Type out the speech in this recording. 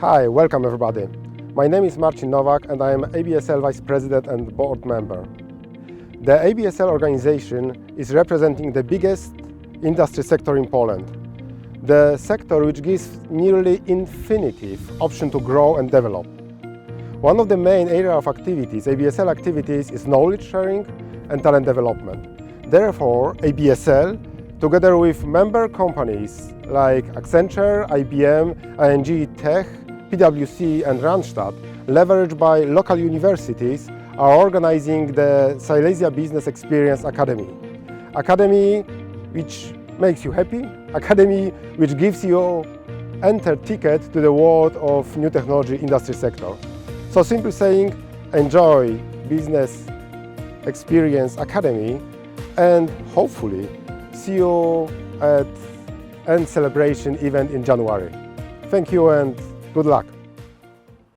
Hi, welcome everybody. My name is Marcin Nowak and I am ABSL Vice President and Board Member. The ABSL organization is representing the biggest industry sector in Poland. The sector which gives nearly infinitive option to grow and develop. One of the main area of activities, ABSL activities, is knowledge sharing and talent development. Therefore, ABSL, together with member companies like Accenture, IBM, ING Tech, PwC and Randstad, leveraged by local universities, are organizing the Silesia Business Experience Academy. Academy which makes you happy, academy which gives you enter ticket to the world of new technology industry sector. So simply saying, enjoy Business Experience Academy and hopefully see you at end celebration event in January. Thank you and good luck.